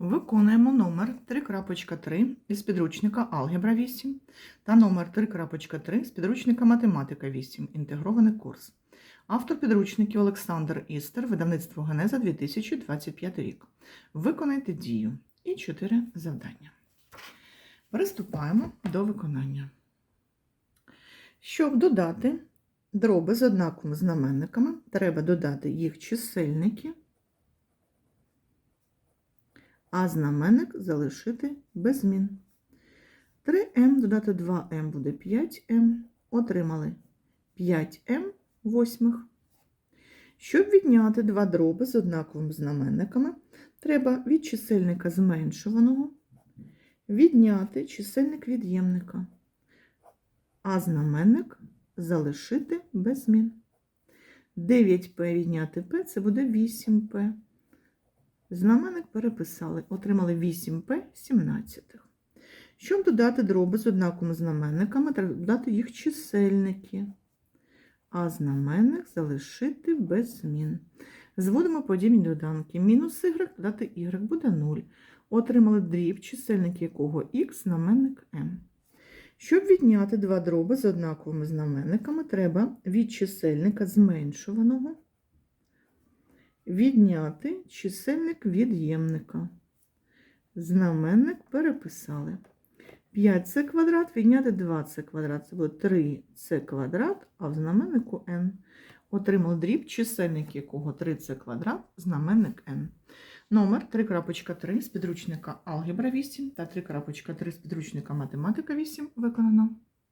Виконуємо номер 3.3 із підручника Алгебра 8 та номер 3.3 з підручника Математика 8. Інтегрований курс. Автор підручників Олександр Істер, видавництво Генеза 2025 рік. Виконайте дію і 4 завдання. Приступаємо до виконання. Щоб додати дроби з однаковими знаменниками, треба додати їх чисельники а знаменник залишити без змін. 3m додати 2m буде 5m. Отримали 5m восьмих. Щоб відняти два дроби з однаковими знаменниками, треба від чисельника зменшуваного відняти чисельник від'ємника, а знаменник залишити без змін. 9p відняти p це буде 8p. Знаменник переписали, отримали 8p 17. Щоб додати дроби з однаковими знаменниками, треба додати їх чисельники, а знаменник залишити без змін. Зводимо подібні доданки. Мінус y додати y буде 0. Отримали дріб, чисельник якого х, знаменник m. Щоб відняти два дроби з однаковими знаменниками, треба від чисельника зменшуваного відняти чисельник від'ємника. Знаменник переписали. 5c квадрат відняти 2c квадрат. Це буде 3c квадрат, а в знаменнику n. Отримали дріб, чисельник якого 3c квадрат, знаменник n. Номер 3.3 з підручника Алгебра 8 та 3.3 з підручника Математика 8 виконано.